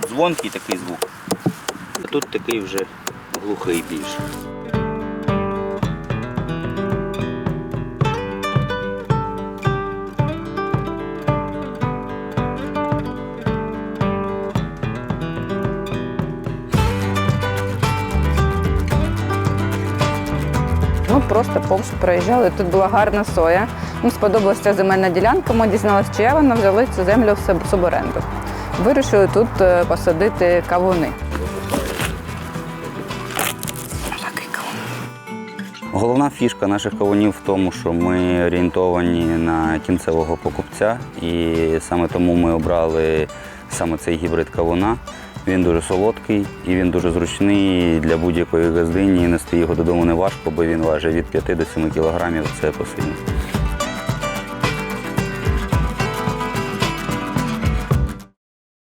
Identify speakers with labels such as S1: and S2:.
S1: тут дзвонкий такий звук, а тут такий вже глухий більше.
S2: Ми просто повз проїжджали. Тут була гарна соя. Їм сподобалася земельна ділянка. Ми дізналися, чия вона взяли цю землю в суб- суборенду. Вирішили тут е, посадити кавуни.
S1: Головна фішка наших кавунів в тому, що ми орієнтовані на кінцевого покупця, і саме тому ми обрали саме цей гібрид кавуна. Він дуже солодкий і він дуже зручний для будь-якої газдині. Нести його додому не важко, бо він важить від 5 до 7 кілограмів. Це посильно.